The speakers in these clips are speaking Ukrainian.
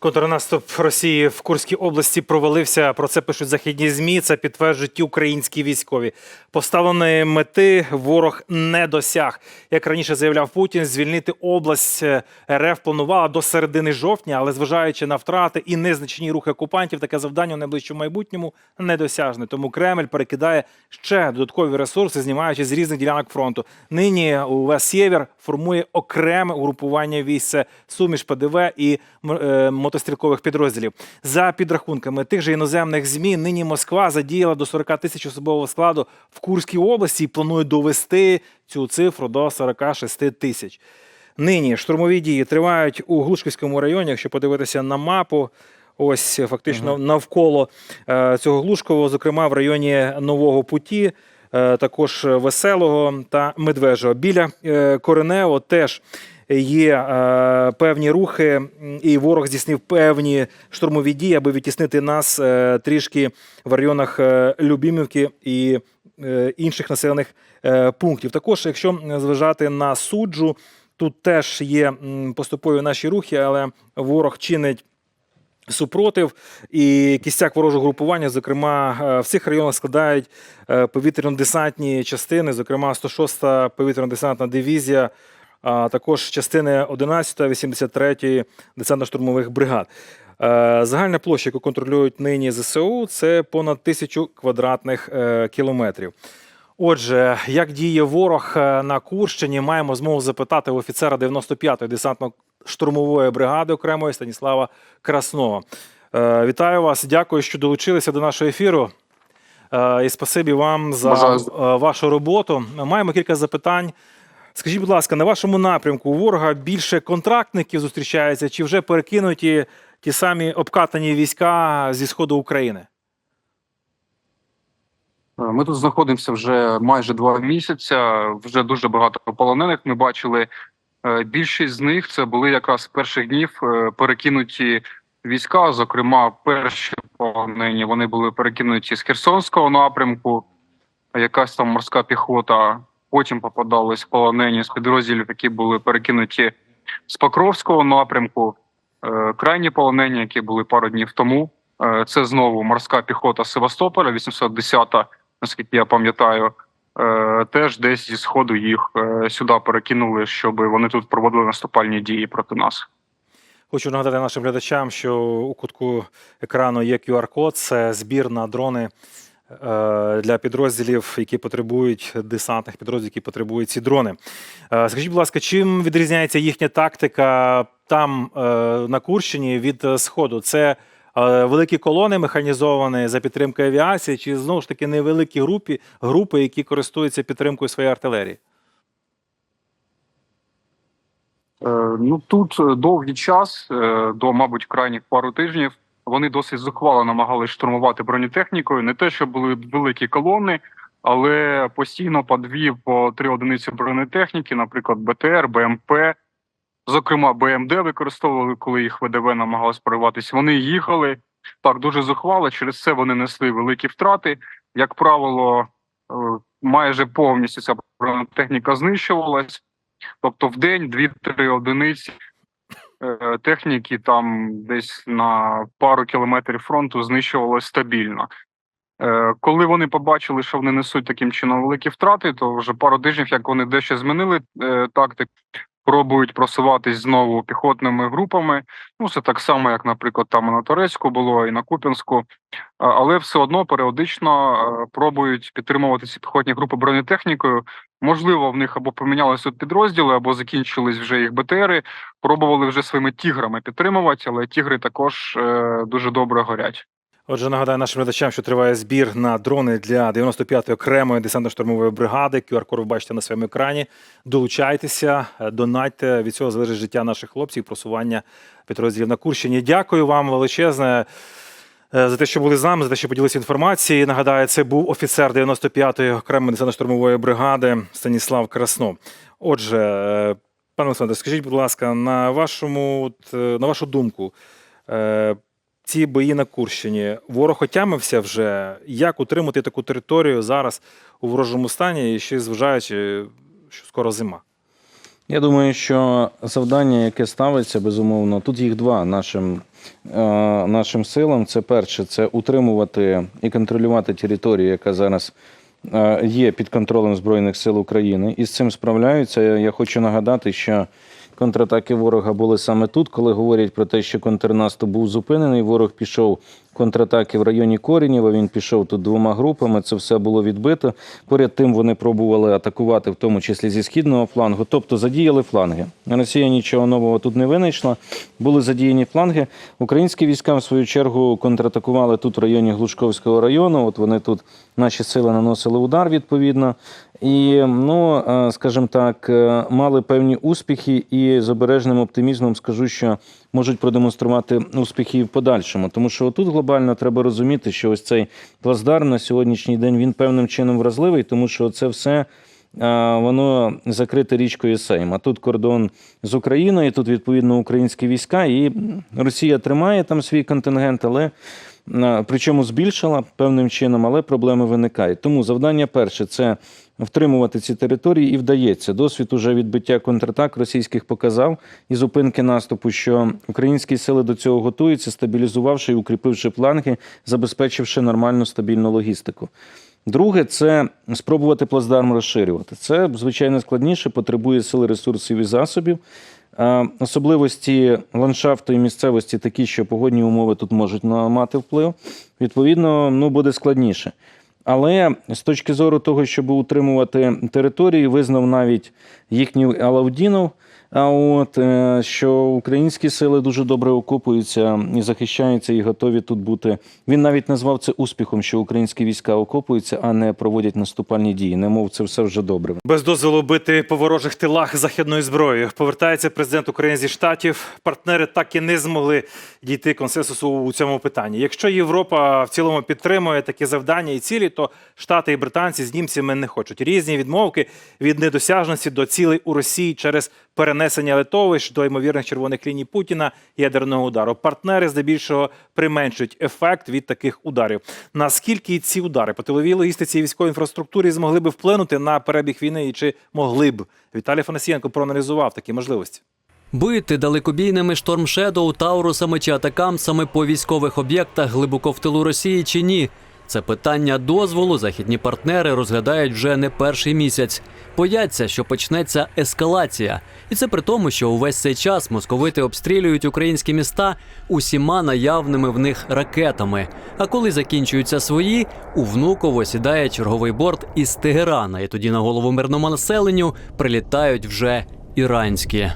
Контрнаступ Росії в Курській області провалився. Про це пишуть західні змі. Це підтверджують українські військові. Поставленої мети ворог не досяг. Як раніше заявляв Путін, звільнити область е, РФ планувала до середини жовтня, але зважаючи на втрати і незначні рухи окупантів, таке завдання у найближчому майбутньому недосяжне. Тому Кремль перекидає ще додаткові ресурси, знімаючи з різних ділянок фронту. Нині УВС Сєвєр формує окреме угрупування військ суміш ПДВ і е, мотострілкових підрозділів. За підрахунками тих же іноземних змі, нині Москва задіяла до 40 тисяч особового складу в Курській області і планує довести цю цифру до 46 тисяч. Нині штурмові дії тривають у Глушківському районі. Якщо подивитися на мапу, ось фактично навколо е, цього Глушкового, зокрема в районі Нового Путі, е, також Веселого та Медвежого. Біля е, Коренево теж є е, певні рухи, і ворог здійснив певні штурмові дії, аби відтіснити нас е, трішки в районах е, Любімівки і інших населених пунктів. Також, якщо зважати на суджу, тут теж є поступові наші рухи, але ворог чинить. Супротив і кістяк ворожого групування, зокрема, в цих районах складають повітряно-десантні частини, зокрема 106-та повітряно-десантна дивізія, а також частини 11-та, 83-ї десантно-штурмових бригад. Е, Загальна площа, яку контролюють нині ЗСУ, це понад тисячу квадратних е, кілометрів. Отже, як діє ворог е, на Курщині, маємо змогу запитати у офіцера 95-ї десантно-штурмової бригади окремої Станіслава Краснова. Вітаю вас, дякую, що долучилися до нашого ефіру. І спасибі вам за вашу роботу. Маємо кілька запитань. Скажіть, будь ласка, на вашому напрямку у ворога більше контрактників зустрічається, чи вже перекинуті ті самі обкатані війська зі сходу України? Е, Ми тут знаходимося вже майже два місяці. Вже дуже багато полонених. Ми бачили Е, більшість з них це були якраз перших днів е, перекинуті війська. Зокрема, перші полонені вони були перекинуті з Херсонського напрямку. Якась там морська піхота. Потім попадались полонені з підрозділів, які були перекинуті з Покровського напрямку. Е, Крайні полонені, які були пару днів тому. Е, Це знову морська піхота Севастополя, 810-та, наскільки я пам'ятаю. Е, Теж десь зі сходу їх сюди перекинули, щоб вони тут проводили наступальні дії проти нас. Хочу нагадати нашим глядачам, що у кутку екрану є QR-код, це збір на дрони для підрозділів, які потребують десантних підрозділів, які потребують ці дрони. Е, Скажіть, будь ласка, чим відрізняється їхня тактика там е, на Курщині від е, Сходу? Це е, великі колони механізовані за підтримкою авіації, чи знову ж таки невеликі групи, групи, які користуються підтримкою своєї артилерії? Е, Ну тут е, довгий час, е, до, мабуть, крайніх пару тижнів, вони досить зухвало намагалися штурмувати бронетехнікою. Не те, що були великі колони, але постійно по дві, по три одиниці бронетехніки, наприклад, БТР, БМП, зокрема БМД використовували, коли їх ВДВ намагалось прориватися. Вони їхали так дуже зухвало. Через це вони несли великі втрати. Як правило, е, майже повністю ця бронетехніка знищувалась. Тобто в день дві-три одиниці техніки там десь на пару кілометрів фронту знищувалось стабільно. Е, Коли вони побачили, що вони несуть таким чином великі втрати, то вже пару тижнів, як вони дещо змінили тактику, тактик, пробують просуватись знову піхотними групами. Ну, це так само, як, наприклад, там на Торецьку було, і на Куп'янську. Але все одно періодично е, пробують підтримувати ці піхотні групи бронетехнікою. Можливо, в них або помінялися підрозділи, або закінчились вже їх БТРи. Пробували вже своїми тіграми підтримувати, але тігри також е, дуже добре горять. Отже, нагадаю нашим глядачам, що триває збір на дрони для 95-ї окремої десантно-штурмової бригади. QR-код ви бачите на своєму екрані. Долучайтеся, е, донатьте. Від цього залежить життя наших хлопців, просування підрозділів на Курщині. Дякую вам величезне. е, За те, що були з нами, за те, що поділилися інформацією. Нагадаю, це був офіцер 95-ї окремої десантно-штурмової бригади Станіслав Краснов. Отже, е, пане Олександре, скажіть, будь ласка, на вашому на вашу думку, ці бої на Курщині. Ворог отямився вже. Як утримати таку територію зараз у ворожому стані, і ще зважаючи, що скоро зима? Я думаю, що завдання, яке ставиться, безумовно, тут їх два нашим, е, нашим силам. Це перше, це утримувати і контролювати територію, яка зараз е, є під контролем Збройних сил України. І з цим справляються. Я, хочу нагадати, що контратаки ворога були саме тут, коли говорять про те, що контрнаступ був зупинений. Ворог пішов контратаки в районі Коренєва. Він пішов тут двома групами. Це все було відбито. Поряд тим вони пробували атакувати, в тому числі зі східного флангу, тобто задіяли фланги. Росія нічого нового тут не винайшла. Були задіяні фланги. Українські війська, в свою чергу, контратакували тут в районі Глушковського району. От вони тут наші сили наносили удар відповідно. І, ну, е, скажімо так, е, мали певні успіхи, і з обережним оптимізмом скажу, що можуть продемонструвати успіхи в подальшому. Тому що тут глобально треба розуміти, що ось цей плацдарм на сьогоднішній день він певним чином вразливий, тому що це все. Воно закрите річкою Сейм. А тут кордон з Україною, тут відповідно українські війська, і Росія тримає там свій контингент, але причому збільшила певним чином, але проблеми виникають. Тому завдання перше це втримувати ці території і вдається. Досвід уже відбиття контратак російських показав і зупинки наступу, що українські сили до цього готуються, стабілізувавши і укріпивши фланги, забезпечивши нормальну стабільну логістику. Друге, це спробувати плацдарм розширювати. Це звичайно складніше, потребує сили, ресурсів і засобів. Особливості ландшафту і місцевості такі, що погодні умови тут можуть мати вплив. Відповідно, ну буде складніше. Але з точки зору того, щоб утримувати території, визнав навіть їхній Алаудінов, а от е, що українські сили дуже добре окопуються і захищаються, і готові тут бути. Він навіть назвав це успіхом, що українські війська окопуються, а не проводять наступальні дії. Немов це все вже добре. Без дозволу бити по ворожих тилах західною зброєю. Повертається президент України зі штатів. Партнери так і не змогли дійти консенсусу у цьому питанні. Якщо Європа в цілому підтримує такі завдання і цілі, то Штати і британці з німцями не хочуть. Різні відмовки від недосяжності до цілей у Росії через перенесення литовищ до ймовірних червоних ліній Путіна ядерного удару. Партнери здебільшого применшують ефект від таких ударів. Наскільки ці удари по тиловій логістиці і військовій інфраструктурі змогли би вплинути на перебіг війни, і чи могли б Віталій Фанасієнко проаналізував такі можливості? Бити далекобійними Shadow, Таурусами чи атакамсами по військових об'єктах глибоко в тилу Росії чи ні? Це питання дозволу західні партнери розглядають вже не перший місяць. Бояться, що почнеться ескалація, і це при тому, що увесь цей час московити обстрілюють українські міста усіма наявними в них ракетами. А коли закінчуються свої, у Внуково сідає черговий борт із Тегерана, і тоді на голову мирному населенню прилітають вже іранські.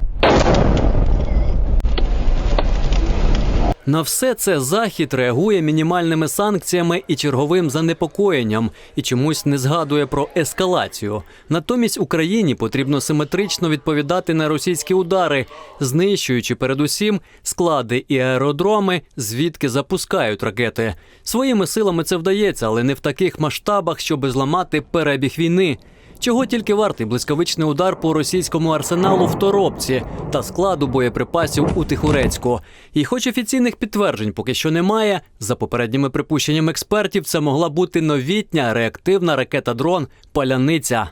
На все це захід реагує мінімальними санкціями і черговим занепокоєнням, і чомусь не згадує про ескалацію. Натомість Україні потрібно симетрично відповідати на російські удари, знищуючи передусім склади і аеродроми, звідки запускають ракети. Своїми силами це вдається, але не в таких масштабах, щоби зламати перебіг війни. Чого тільки вартий блискавичний удар по російському арсеналу в Торопці та складу боєприпасів у Тихурецьку. І хоч офіційних підтверджень поки що немає, за попередніми припущеннями експертів, це могла бути новітня реактивна ракета-дрон Паляниця.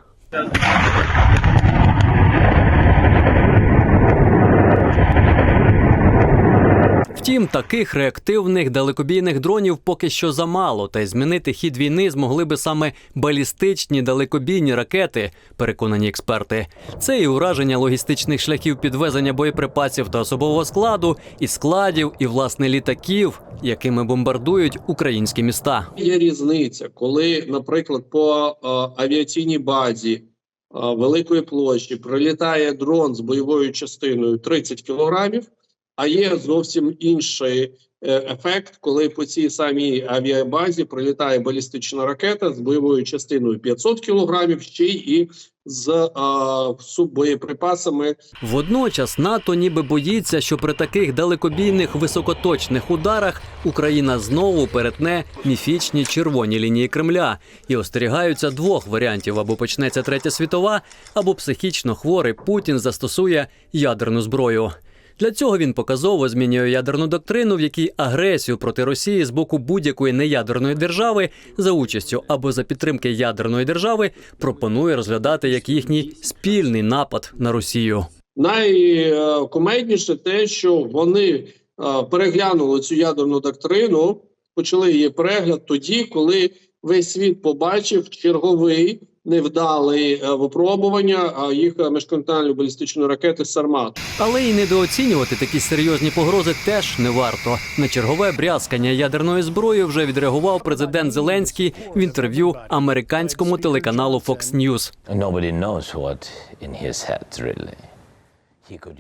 Втім, таких реактивних далекобійних дронів поки що замало, та й змінити хід війни змогли би саме балістичні далекобійні ракети, переконані експерти. Це і ураження логістичних шляхів підвезення боєприпасів та особового складу, і складів, і власне літаків, якими бомбардують українські міста. Є різниця, коли, наприклад, по е, авіаційній базі е, великої площі прилітає дрон з бойовою частиною 30 кілограмів, а є зовсім інший е, ефект, коли по цій самій авіабазі прилітає балістична ракета з бойовою частиною 500 кілограмів, ще й з е, суббоєприпасами Водночас НАТО ніби боїться, що при таких далекобійних високоточних ударах Україна знову перетне міфічні червоні лінії Кремля і остерігаються двох варіантів: або почнеться третя світова, або психічно хворий Путін застосує ядерну зброю. Для цього він показово змінює ядерну доктрину, в якій агресію проти Росії з боку будь-якої неядерної держави за участю або за підтримки ядерної держави пропонує розглядати як їхній спільний напад на Росію. Найкумедніше те, що вони е, переглянули цю ядерну доктрину, почали її перегляд тоді, коли весь світ побачив черговий невдалий е, випробування а, їх е, міжконтинентальної балістичної ракети Сармат. Але й недооцінювати такі серйозні погрози теж не варто. На чергове брязкання ядерної зброї вже відреагував президент Зеленський в інтерв'ю американському телеканалу Fox News. Nobody knows what in his head really.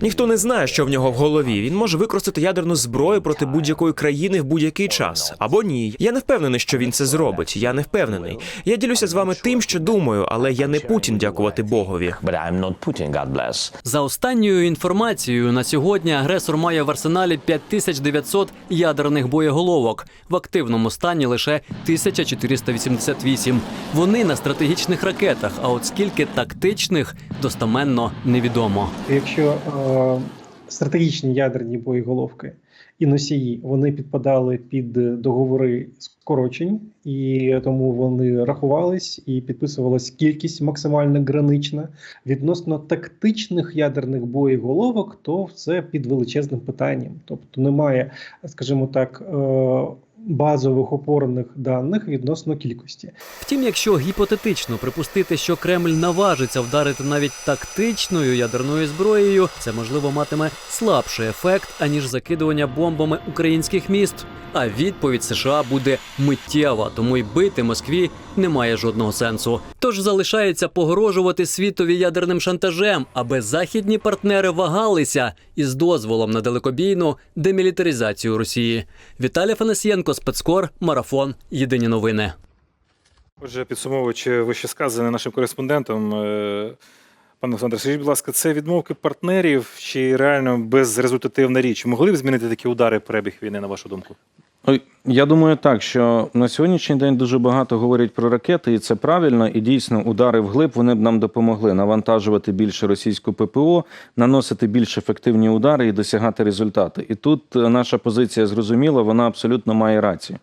Ніхто не знає, що в нього в голові. Він може використати ядерну зброю проти будь-якої країни в будь-який час. Або ні. Я не впевнений, що він це зробить. Я не впевнений. Я ділюся з вами тим, що думаю, але я не Путін, дякувати Богові. За останньою інформацією, на сьогодні агресор має в арсеналі 5900 ядерних боєголовок. В активному стані лише 1488. Вони на стратегічних ракетах. А от скільки тактичних достаменно невідомо. Якщо стратегічні ядерні боєголовки і носії вони підпадали під договори скорочень, і тому вони рахувались і підписувалась кількість максимально гранична. Відносно тактичних ядерних боєголовок, то це під величезним питанням. Тобто немає, скажімо так. Базових опорних даних відносно кількості. Втім, якщо гіпотетично припустити, що Кремль наважиться вдарити навіть тактичною ядерною зброєю, це можливо матиме слабший ефект аніж закидування бомбами українських міст. А відповідь США буде миттєва, тому й бити Москві немає жодного сенсу. Тож залишається погрожувати світові ядерним шантажем, аби західні партнери вагалися із дозволом на далекобійну демілітаризацію Росії. Віталій Фанасієнко, спецкор, марафон. Єдині новини. Отже, підсумовуючи вище сказане нашим кореспондентом, е, пане Олександр, скажіть, будь ласка, це відмовки партнерів чи реально безрезультативна річ? Могли б змінити такі удари перебіг війни, на вашу думку? Ой, Я думаю так, що на сьогоднішній день дуже багато говорять про ракети, і це правильно. І дійсно, удари вглиб вони б нам допомогли навантажувати більше російську ППО, наносити більш ефективні удари і досягати результати. І тут е, наша позиція зрозуміла, вона абсолютно має рацію.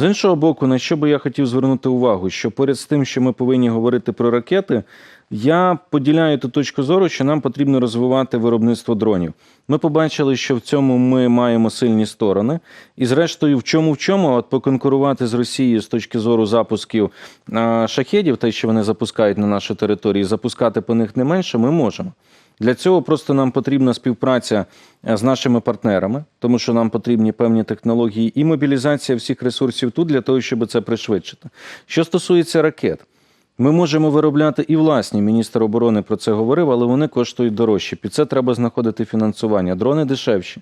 З іншого боку, на що би я хотів звернути увагу, що поряд з тим, що ми повинні говорити про ракети, я поділяю ту точку зору, що нам потрібно розвивати виробництво дронів. Ми побачили, що в цьому ми маємо сильні сторони, і зрештою, в чому в чому, от поконкурувати з Росією з точки зору запусків шахедів, те, що вони запускають на нашу територію, запускати по них не менше, ми можемо. Для цього просто нам потрібна співпраця е, з нашими партнерами, тому що нам потрібні певні технології і мобілізація всіх ресурсів тут для того, щоб це пришвидшити. Що стосується ракет, ми можемо виробляти і власні. Міністр оборони про це говорив, але вони коштують дорожче. Під це треба знаходити фінансування. Дрони дешевші.